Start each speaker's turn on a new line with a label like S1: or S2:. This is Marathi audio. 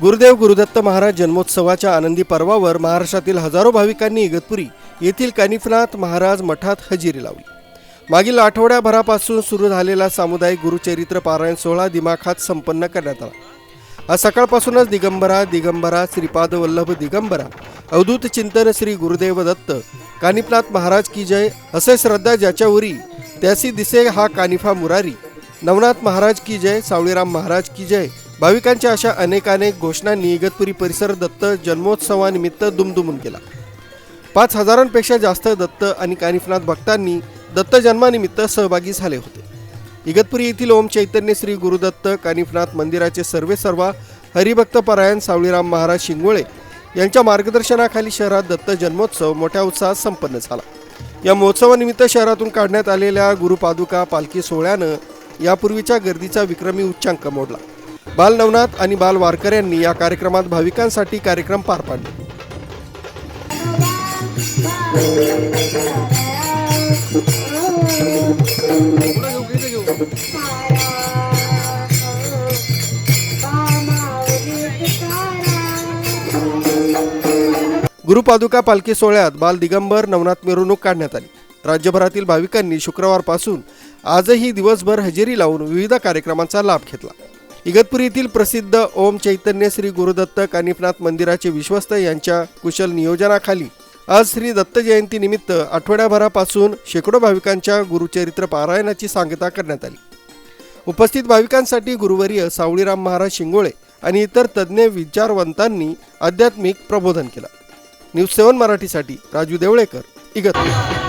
S1: गुरुदेव गुरुदत्त महाराज जन्मोत्सवाच्या आनंदी पर्वावर महाराष्ट्रातील हजारो भाविकांनी इगतपुरी येथील कानिफनाथ महाराज मठात हजेरी लावली. मागील आठवड्याभरापासून सुरू झालेला सामुदायिक गुरुचरित्र पारायण सोहळा दिमाखात संपन्न करण्यात आला. आज सकाळपासूनच दिगंबरा दिगंबरा श्रीपाद वल्लभ दिगंबरा अवधूत चिंतन श्री गुरुदेव दत्त कानिफनाथ महाराज की जय असे श्रद्धा ज्याच्यावरी त्यासी दिसे हा कानिफा मुरारी नवनाथ महाराज की जय सावळीराम महाराज की जय भाविकांच्या अशा अनेकानेक घोषणांनी इगतपुरी परिसर दत्त जन्मोत्सवानिमित्त दुमदुमून केला. पाच हजारांपेक्षा जास्त दत्त आणि कानिफनाथ भक्तांनी दत्त जन्मानिमित्त सहभागी झाले होते. इगतपुरी येथील ओम चैतन्य श्री गुरुदत्त कानिफनाथ मंदिराचे सर्वे सर्वा हरिभक्त परायण सावळीराम महाराज शिंगोळे यांच्या मार्गदर्शनाखाली शहरात दत्त जन्मोत्सव मोठ्या उत्साहात संपन्न झाला. या महोत्सवानिमित्त शहरातून काढण्यात आलेल्या गुरुपादुका पालखी सोहळ्यानं यापूर्वीच्या गर्दीचा विक्रमी उच्चांक मोडला. बाल नवनाथ आणि बाल वारकऱ्यांनी या कार्यक्रमात भाविकांसाठी कार्यक्रम पार पाडले. गुरुपादुका पालखी सोहळ्यात बाल दिगंबर नवनाथ मिरवणूक काढण्यात आली. राज्यभरातील भाविकांनी शुक्रवारपासून आजही दिवसभर हजेरी लावून विविध कार्यक्रमांचा लाभ घेतला. इगतपुरी येथील प्रसिद्ध ओम चैतन्य श्री गुरुदत्त कानिफनाथ मंदिराचे विश्वस्त यांच्या कुशल नियोजनाखाली आज श्री दत्त जयंती निमित्त आठवड्याभरापासून शेकडो भाविकांच्या गुरुचरित्र पारायणाची सांगता करण्यात आली. उपस्थित भाविकांसाठी गुरुवर्य सावळीराम महाराज शिंगोळे आणि इतर तज्ज्ञ विचारवंतांनी आध्यात्मिक प्रबोधन केलं. न्यूज सेवन मराठीसाठी राजू देवळेकर इगतपुरी.